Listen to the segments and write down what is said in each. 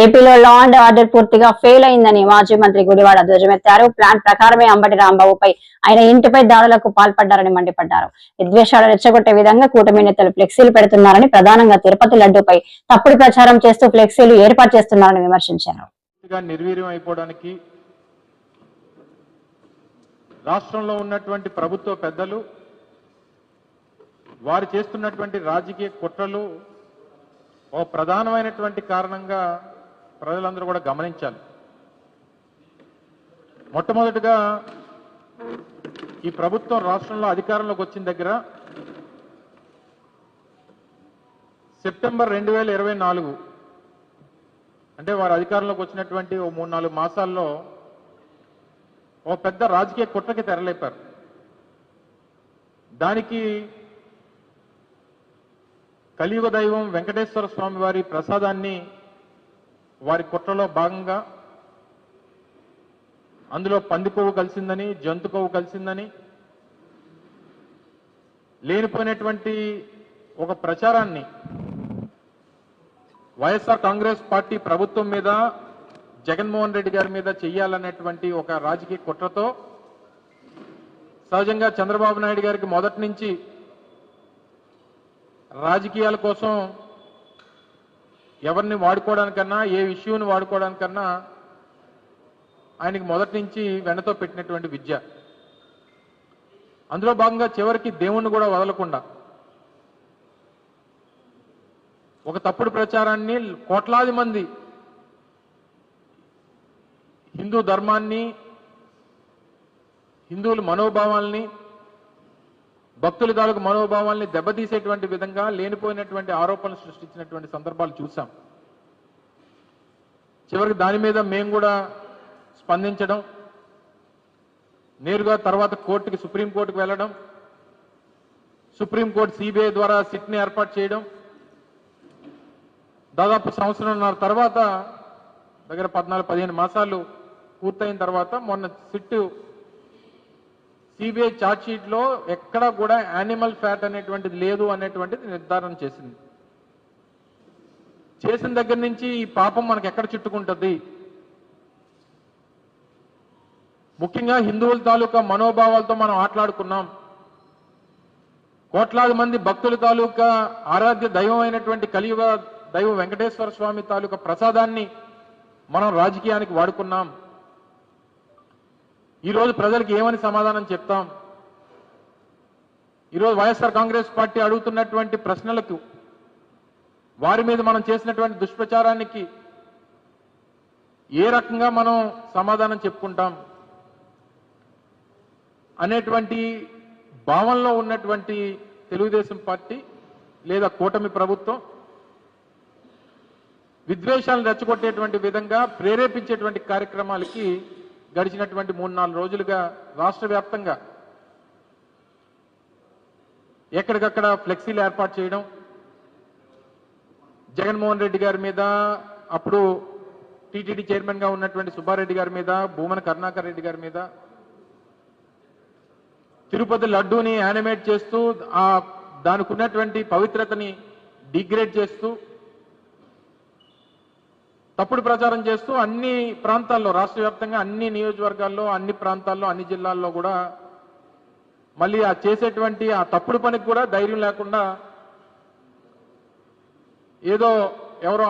ఏపీలో law and order పూర్తిగా fail అయిందని మాజీ మంత్రి గుడివాడ ధ్వజమెత్తారు. ప్లాన్ ప్రకారమే అంబటి రాంబాబుపై ఆయన ఇంటిపై దాడులకు పాల్పడ్డారని మండిపడ్డారు. విద్వేషాలు రెచ్చగొట్టే విధంగా కూటమి నేతలు ఫ్లెక్సీలు పెడుతున్నారని ప్రధానంగా తిరుపతి లడ్డూపై తప్పుడు ప్రచారం చేస్తూ ఫ్లెక్సీలు ఏర్పాటు చేస్తున్నారని విమర్శించారు. నిర్వీర్యం అయిపోవడానికి రాష్ట్రంలో ఉన్నటువంటి ప్రభుత్వ పెద్దలు వారు చేస్తున్నటువంటి రాజకీయ కుట్రలు ఓ ప్రధానమైనటువంటి కారణంగా ప్రజలందరూ కూడా గమనించాలి. మొట్టమొదటిగా ఈ ప్రభుత్వం రాష్ట్రంలో అధికారంలోకి వచ్చిన దగ్గర సెప్టెంబర్ రెండు వేల ఇరవై నాలుగు అంటే వారు అధికారంలోకి వచ్చినటువంటి ఓ మూడు నాలుగు మాసాల్లో ఓ పెద్ద రాజకీయ కుట్రకి తెరలేపారు. దానికి కలియుగ దైవం వెంకటేశ్వర స్వామి వారి ప్రసాదాన్ని వారి కుట్రలో భాగంగా అందులో పందికొవ్వు కలిసిందని జంతు కొవ్వు కలిసిందని లేనిపోయినటువంటి ఒక ప్రచారాన్ని వైఎస్ఆర్ కాంగ్రెస్ పార్టీ ప్రభుత్వం మీద జగన్మోహన్ రెడ్డి గారి మీద చెయ్యాలనేటువంటి ఒక రాజకీయ కుట్రతో సహజంగా చంద్రబాబు నాయుడు గారికి మొదటి నుంచి రాజకీయాల కోసం ఎవరిని వాడుకోవడానికన్నా ఏ ఇష్యూని వాడుకోవడానికన్నా ఆయనకి మొదటి నుంచి వెనతో పెట్టినటువంటి విద్య. అందులో భాగంగా చివరికి దేవుణ్ణి కూడా వదలకుండా ఒక తప్పుడు ప్రచారాన్ని కోట్లాది మంది హిందూ ధర్మాన్ని హిందువుల మనోభావాల్ని భక్తుల తాలూకు మనోభావాల్ని దెబ్బతీసేటువంటి విధంగా లేనిపోయినటువంటి ఆరోపణలు సృష్టించినటువంటి సందర్భాలు చూసాం చివరికి దాని మీద మేము కూడా స్పందించడం నేరుగా తర్వాత కోర్టుకి సుప్రీంకోర్టుకు వెళ్ళడం సుప్రీంకోర్టు సిబిఐ ద్వారా సిట్ని ఏర్పాటు చేయడం దాదాపు సంవత్సరంన్నర తర్వాత దగ్గర పద్నాలుగు పదిహేను మాసాలు పూర్తయిన తర్వాత మొన్న సిట్టు సిబిఐ చార్జ్షీట్లో ఎక్కడా కూడా యానిమల్ ఫ్యాట్ అనేటువంటిది లేదు అనేటువంటిది నిర్ధారణ చేసింది. చేసిన దగ్గర నుంచి ఈ పాపం మనకు ఎక్కడ చుట్టుకుంటుంది? ముఖ్యంగా హిందువుల తాలూకా మనోభావాలతో మనం ఆటలాడుకున్నాం. కోట్లాది మంది భక్తుల తాలూకా ఆరాధ్య దైవం అయినటువంటి కలియుగ దైవ వెంకటేశ్వర స్వామి తాలూకా ప్రసాదాన్ని మనం రాజకీయానికి వాడుకున్నాం. ఈరోజు ప్రజలకు ఏమని సమాధానం చెప్తాం? ఈరోజు వైఎస్ఆర్ కాంగ్రెస్ పార్టీ అడుగుతున్నటువంటి ప్రశ్నలకు వారి మీద మనం చేసినటువంటి దుష్ప్రచారానికి ఏ రకంగా మనం సమాధానం చెప్పుకుంటాం? అనేటువంటి భావంలో ఉన్నటువంటి తెలుగుదేశం పార్టీ లేదా కూటమి ప్రభుత్వం విద్వేషాలను రెచ్చగొట్టేటువంటి విధంగా ప్రేరేపించేటువంటి కార్యక్రమాలకి గడిచినటువంటి మూడు నాలుగు రోజులుగా రాష్ట్ర వ్యాప్తంగా ఎక్కడికక్కడ ఫ్లెక్సీలు ఏర్పాటు చేయడం జగన్మోహన్ రెడ్డి గారి మీద అప్పుడు టీటీడీ చైర్మన్గా ఉన్నటువంటి సుబ్బారెడ్డి గారి మీద భూమన కరుణాకర్ రెడ్డి గారి మీద తిరుపతి లడ్డూని యానిమేట్ చేస్తూ ఆ దానికి ఉన్నటువంటి పవిత్రతని డిగ్రేడ్ చేస్తూ తప్పుడు ప్రచారం చేస్తూ అన్ని ప్రాంతాల్లో రాష్ట్ర వ్యాప్తంగా అన్ని నియోజకవర్గాల్లో అన్ని ప్రాంతాల్లో అన్ని జిల్లాల్లో కూడా మళ్ళీ ఆ చేసేటువంటి ఆ తప్పుడు పనికి కూడా ధైర్యం లేకుండా ఏదో ఎవరో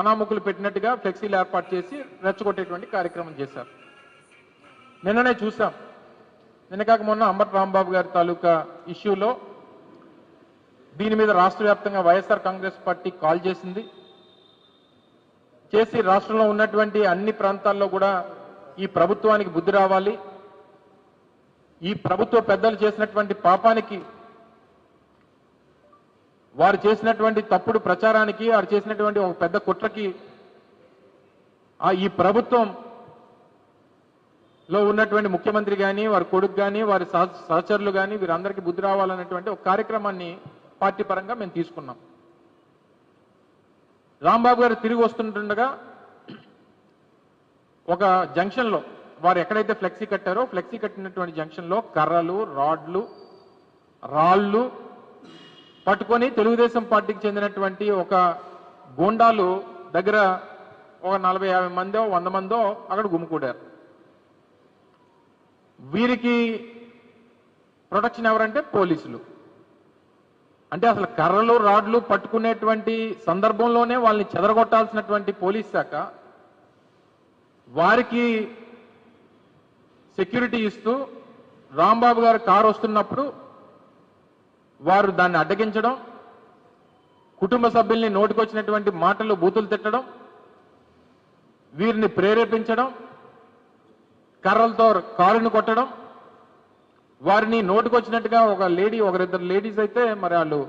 అనామకులు పెట్టినట్టుగా ఫ్లెక్సీలు ఏర్పాటు చేసి రెచ్చగొట్టేటువంటి కార్యక్రమం చేశారు. నిన్ననే చూసాం నిన్న కాక మొన్న అంబట్ రాంబాబు గారి తాలూకా ఇష్యూలో దీని మీద రాష్ట్ర వ్యాప్తంగా వైఎస్ఆర్ కాంగ్రెస్ పార్టీ కాల్ చేసింది. చేసి రాష్ట్రంలో ఉన్నటువంటి అన్ని ప్రాంతాల్లో కూడా ఈ ప్రభుత్వానికి బుద్ధి రావాలి. ఈ ప్రభుత్వ పెద్దలు చేసినటువంటి పాపానికి వారు చేసినటువంటి తప్పుడు ప్రచారానికి వారు చేసినటువంటి ఒక పెద్ద కుట్రకి ఆ ఈ ప్రభుత్వం లో ఉన్నటువంటి ముఖ్యమంత్రి కానీ వారి కొడుకు కానీ వారి సహ- సహచరులు కానీ వీరందరికీ బుద్ధి రావాలనేటువంటి ఒక కార్యక్రమాన్ని పార్టీ పరంగా మేము తీసుకున్నాం. రాంబాబు గారు తిరిగి వస్తుంటుండగా ఒక జంక్షన్లో వారు ఎక్కడైతే ఫ్లెక్సీ కట్టారో ఫ్లెక్సీ కట్టినటువంటి జంక్షన్లో కర్రలు రాడ్లు రాళ్ళు పట్టుకొని తెలుగుదేశం పార్టీకి చెందినటువంటి ఒక గోండాలు దగ్గర ఒక నలభై యాభై మందో వంద మందో అక్కడ గుమ్ముకూడారు వీరికి ప్రొటెక్షన్ ఎవరంటే పోలీసులు. అంటే అసలు కర్రలు రాడ్లు పట్టుకునేటువంటి సందర్భంలోనే వాళ్ళని చెదరగొట్టాల్సినటువంటి పోలీస్ శాఖ వారికి సెక్యూరిటీ ఇస్తూ రాంబాబు గారు కారు వస్తున్నప్పుడు వారు దాన్ని అడ్డగించడం కుటుంబ సభ్యుల్ని నోటికొచ్చినటువంటి మాటలు బూతులు తిట్టడం వీరిని ప్రేరేపించడం కర్రలతో కారుని కొట్టడం వారిని నోటికొచ్చినట్టుగా ఒక లేడీ ఒకరిద్దరు లేడీస్ అయితే మరి వాళ్ళు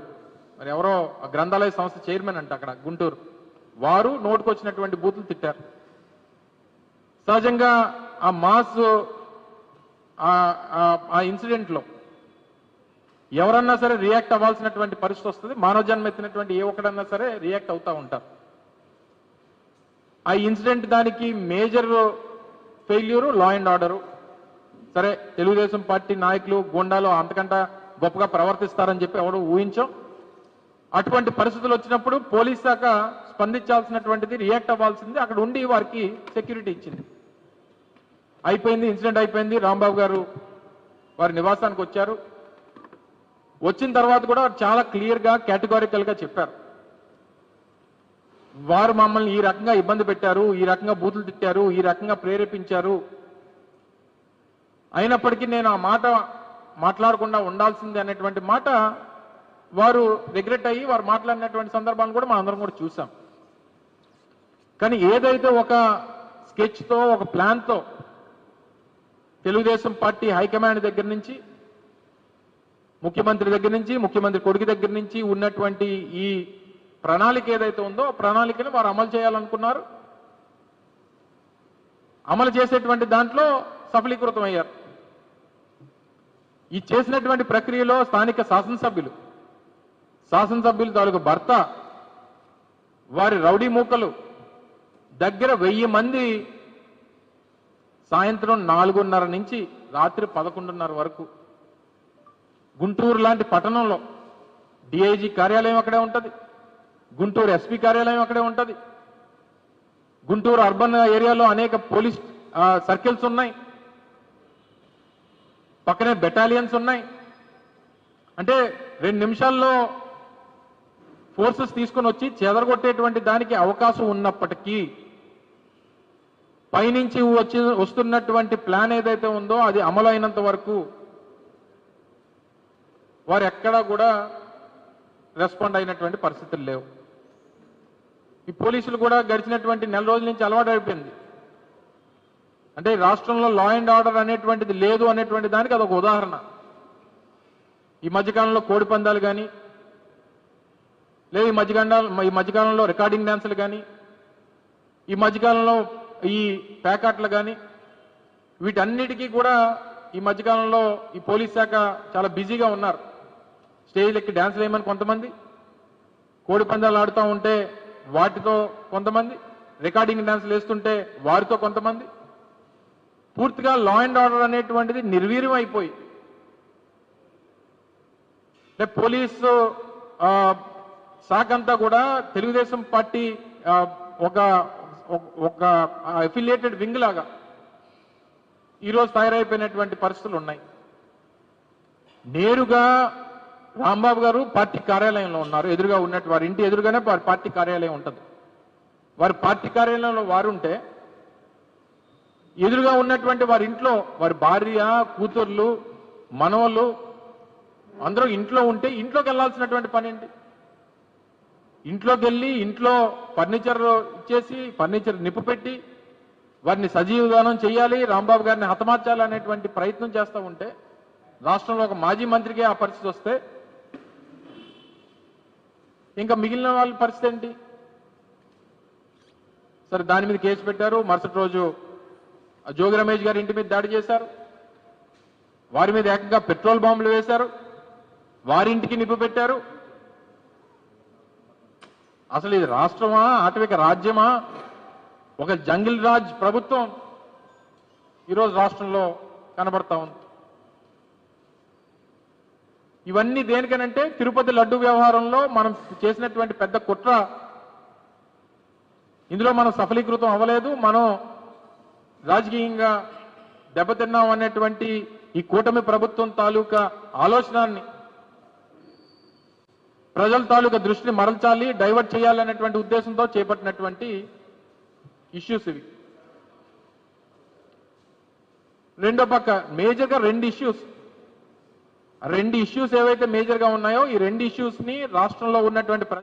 మరి ఎవరో ఆ గ్రంథాలయ సంస్థ చైర్మన్ అంట అక్కడ గుంటూరు. వారు నోటుకొచ్చినటువంటి బూతులు తిట్టారు. సహజంగా ఆ మాస్ ఆ- ఇన్సిడెంట్లో ఆ ఇన్సిడెంట్లో ఎవరన్నా సరే రియాక్ట్ అవ్వాల్సినటువంటి పరిస్థితి వస్తుంది. మానవ జన్మ ఎత్తినటువంటి ఏ ఒక్కడన్నా సరే రియాక్ట్ అవుతా ఉంటారు. ఆ ఇన్సిడెంట్ దానికి major failure law and order సరే తెలుగుదేశం పార్టీ నాయకులు గూండాలు అంతకంట గొప్పగా ప్రవర్తిస్తారని చెప్పి ఎవరు ఊహించాం? అటువంటి పరిస్థితులు వచ్చినప్పుడు పోలీస్ శాఖ స్పందించాల్సినటువంటిది రియాక్ట్ అవ్వాల్సింది అక్కడ ఉండి వారికి సెక్యూరిటీ ఇచ్చింది. అయిపోయింది ఇన్సిడెంట్ అయిపోయింది రాంబాబు గారు వారి నివాసానికి వచ్చారు. వచ్చిన తర్వాత కూడా చాలా క్లియర్గా కేటగారికల్గా చెప్పారు. వారు మమ్మల్ని ఈ రకంగా ఇబ్బంది పెట్టారు ఈ రకంగా బూతులు తిట్టారు ఈ రకంగా ప్రేరేపించారు. అయినప్పటికీ నేను ఆ మాట మాట్లాడకుండా ఉండాల్సిందే అనేటువంటి మాట వారు రిగ్రెట్ అయ్యి వారు మాట్లాడినటువంటి సందర్భాలను కూడా మనం అందరం కూడా చూసాం. కానీ ఏదైతే ఒక స్కెచ్తో ఒక ప్లాన్తో తెలుగుదేశం పార్టీ హైకమాండ్ దగ్గర నుంచి ముఖ్యమంత్రి దగ్గర నుంచి ముఖ్యమంత్రి కొడుకు దగ్గర నుంచి ఉన్నటువంటి ఈ ప్రణాళిక ఏదైతే ఉందో ప్రణాళికను వారు అమలు చేయాలనుకున్నారు. అమలు చేసేటువంటి దాంట్లో సఫలీకృతం అయ్యారు ఈ చేసినటువంటి ప్రక్రియలో స్థానిక శాసనసభ్యులు శాసనసభ్యులు తాలూకు భర్త వారి రౌడీ మూకలు దగ్గర వెయ్యి మంది సాయంత్రం నాలుగున్నర నుంచి రాత్రి పదకొండున్నర వరకు గుంటూరు లాంటి పట్టణంలో డిఐజీ కార్యాలయం అక్కడే ఉంటుంది గుంటూరు ఎస్పీ కార్యాలయం అక్కడే ఉంటుంది గుంటూరు అర్బన్ ఏరియాలో అనేక పోలీస్ సర్కిల్స్ ఉన్నాయి. పక్కనే బెటాలియన్స్ ఉన్నాయి. అంటే రెండు నిమిషాల్లో ఫోర్సెస్ తీసుకొని వచ్చి చెదరగొట్టేటువంటి దానికి అవకాశం ఉన్నప్పటికీ పైనుంచి వచ్చి వస్తున్నటువంటి ప్లాన్ ఏదైతే ఉందో అది అమలు అయినంత వరకు వారు ఎక్కడా కూడా రెస్పాండ్ అయినటువంటి పరిస్థితులు లేవు. ఈ పోలీసులు కూడా గడిచినటువంటి నెల రోజుల నుంచి అలవాటు అయిపోయింది అంటే రాష్ట్రంలో లా అండ్ ఆర్డర్ అనేటువంటిది లేదు అనేటువంటి దానికి అదొక ఉదాహరణ. ఈ మధ్యకాలంలో కోడి పందాలు కానీ లేదు ఈ మధ్యకాలంలో ఈ మధ్యకాలంలో రికార్డింగ్ డ్యాన్సులు కానీ ఈ మధ్యకాలంలో ఈ ప్యాకాట్లు కానీ వీటన్నిటికీ కూడా ఈ మధ్యకాలంలో ఈ పోలీస్ శాఖ చాలా బిజీగా ఉన్నారు. స్టేజ్ ఎక్కి డ్యాన్సులు వేయమని కొంతమంది కోడి పందాలు ఆడుతూ ఉంటే వాటితో కొంతమంది రికార్డింగ్ డ్యాన్సులు వేస్తుంటే వారితో కొంతమంది పూర్తిగా లా అండ్ ఆర్డర్ అనేటువంటిది నిర్వీర్యం అయిపోయింది అంటే పోలీసు శాఖ అంతా కూడా తెలుగుదేశం పార్టీ ఒక ఒక- అఫిలియేటెడ్ వింగ్ లాగా ఈరోజు తయారైపోయినటువంటి పరిస్థితులు ఉన్నాయి. నేరుగా రాంబాబు గారు పార్టీ కార్యాలయంలో ఉన్నారు. ఎదురుగా ఉన్నట్టు వారి ఇంటి ఎదురుగానే వారి పార్టీ కార్యాలయం ఉంటుంది. వారి పార్టీ కార్యాలయంలో వారు ఉంటే ఎదురుగా ఉన్నటువంటి వారి ఇంట్లో వారి భార్య కూతుర్లు మనవలు అందరూ ఇంట్లో ఉంటే ఇంట్లోకి వెళ్ళాల్సినటువంటి పని ఏంటి? ఇంట్లోకి వెళ్ళి ఇంట్లో ఫర్నిచర్ ఇచ్చేసి ఫర్నిచర్ నిప్పు పెట్టి వారిని సజీవగానం చేయాలి రాంబాబు గారిని హతమార్చాలి అనేటువంటి ప్రయత్నం చేస్తూ ఉంటే రాష్ట్రంలో ఒక మాజీ మంత్రికి ఆ పరిస్థితి వస్తే ఇంకా మిగిలిన వాళ్ళ పరిస్థితి ఏంటి? సరే దాని మీద కేసు పెట్టారు. మరుసటి రోజు జోగి రమేష్ గారి ఇంటి మీద దాడి చేశారు. వారి మీద ఏకంగా పెట్రోల్ బాంబులు వేశారు. వారి ఇంటికి నిప్పు పెట్టారు. అసలు ఇది రాష్ట్రమా ఆటవిక రాజ్యమా? ఒక జంగిల్ రాజ్ ప్రభుత్వం ఈరోజు రాష్ట్రంలో కనబడతా ఉంది. ఇవన్నీ దేనికనంటే తిరుపతి లడ్డు వ్యవహారంలో మనం చేసినటువంటి పెద్ద కుట్ర. ఇందులో మనం సఫలీకృతం అవ్వలేదు. మనం రాజకీయంగా దెబ్బతిన్నాం అనేటువంటి ఈ కూటమి ప్రభుత్వం తాలూకా ఆలోచనాన్ని ప్రజల తాలూకా దృష్టిని మరల్చాలి డైవర్ట్ చేయాలనేటువంటి ఉద్దేశంతో చేపట్టినటువంటి ఇష్యూస్ ఇవి. రెండో పక్క మేజర్గా రెండు ఇష్యూస్. రెండు ఇష్యూస్ ఏవైతే మేజర్గా ఉన్నాయో ఈ రెండు ఇష్యూస్ని రాష్ట్రంలో ఉన్నటువంటి